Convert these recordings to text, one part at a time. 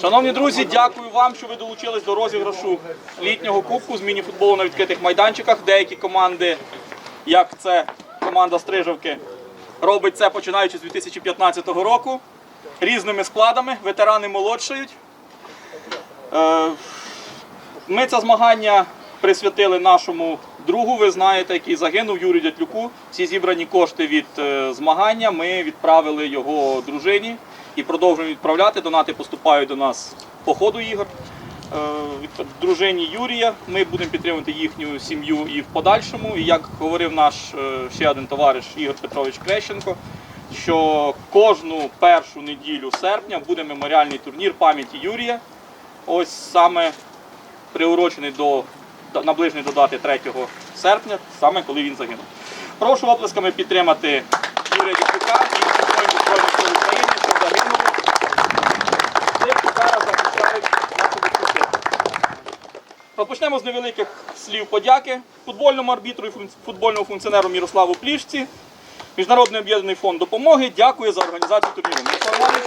Шановні друзі, дякую вам, що ви долучились до розіграшу літнього кубку з міні-футболу на відкритих майданчиках. Деякі команди, як це команда Стрижовки, робить це починаючи з 2015 року різними складами. Ветерани молодшають. Е, Ми це змагання присвятили нашому другу, ви знаєте, який загинув Юрію Дятлюку. Всі зібрані кошти від е, змагання ми відправили його дружині і продовжуємо відправляти. Донати поступають до нас по ходу ігор. Е, дружині Юрія ми будемо підтримувати їхню сім'ю і в подальшому. І як говорив наш ще один товариш Ігор Петрович Крещенко, що кожну першу неділю серпня буде меморіальний турнір пам'яті Юрія. Ось саме приурочений до наближений до дати 3 серпня, саме коли він загинув. Прошу оплесками підтримати Юрія Дякука і Збройних Сил України, що загинули. Тих, зараз захищають нашу батьківщину. Розпочнемо з невеликих слів подяки футбольному арбітру і футбольному функціонеру Мірославу Плішці. Міжнародний об'єднаний фонд допомоги. Дякую за організацію турніру. Мирослав Іванович,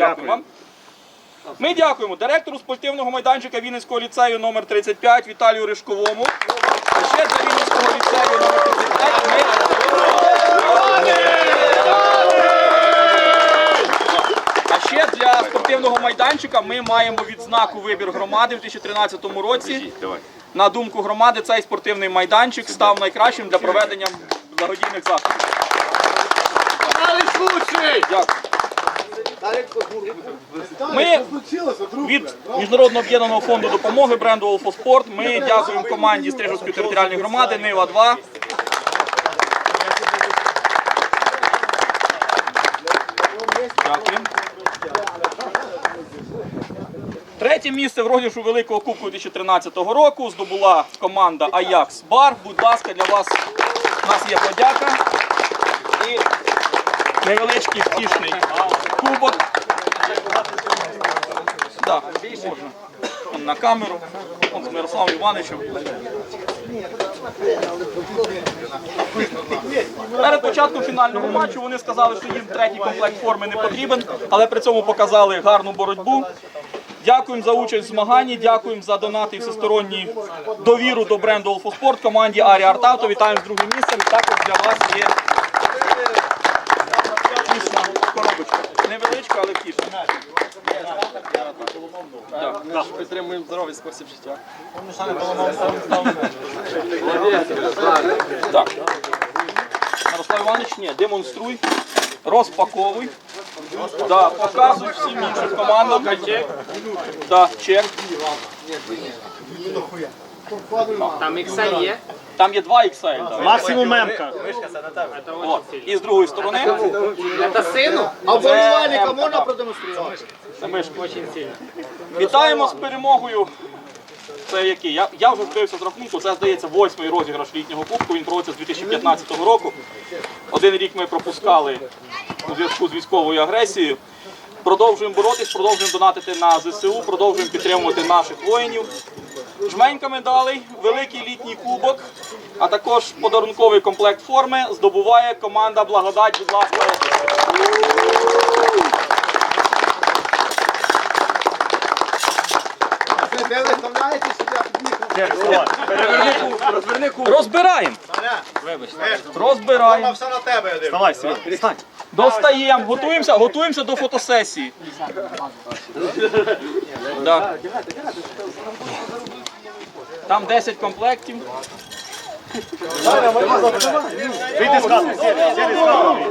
Дякую вам. Ми дякуємо директору спортивного майданчика Вінницького ліцею номер 35 Віталію Ришковому. А ще для Вінницького ліцею номер 35 ми... А ще для спортивного майданчика ми маємо відзнаку вибір громади в 2013 році. На думку громади, цей спортивний майданчик став найкращим для проведення благодійних заходів. Дякую. Ми від Міжнародного об'єднаного фонду допомоги бренду Олфоспорт ми дякуємо команді Стрижівської територіальної громади Нива 2 Дякую. Третє місце в розіграшу Великого Кубку 2013 року здобула команда Аякс Бар. Будь ласка, для вас у нас є подяка. І невеличкий втішний кубок. Так, можна. На камеру. Он з Мирославом Івановичем. Перед початком фінального матчу вони сказали, що їм третій комплект форми не потрібен, але при цьому показали гарну боротьбу. Дякуємо за участь в змаганні, дякуємо за донати і всесторонню довіру до бренду Олфоспорт команді Арі Артавто. Вітаємо з другим місцем. Також для вас є коробочка. Невеличка, але втішна. Підтримуємо здоровий спосіб життя. Так. Мирослав Іванович, ні, демонструй, розпаковуй. Да, показуй всім іншим командам. Да, чек. Там XL є. Там є два XL. Да. Максимум мемка. От. І з другої сторони Це сину? А вболівальника можна продемонструвати? це мишка. Вітаємо з перемогою. Це який? Я, я вже збився з рахунку. Це здається восьмий розіграш літнього кубку. Він проводиться з 2015 року. Один рік ми пропускали у зв'язку з військовою агресією. Продовжуємо боротись, продовжуємо донатити на ЗСУ, продовжуємо підтримувати наших воїнів. Жменька медалей, великий літній кубок, а також подарунковий комплект форми здобуває команда Благодать. Будь ласка, розбираємо. Розбираємо. Все на тебе, Дим. Давай, Достаємо, готуємося, готуємося до фотосесії. Там 10 комплектів. Вийди з хати, сіри, сіри з хати.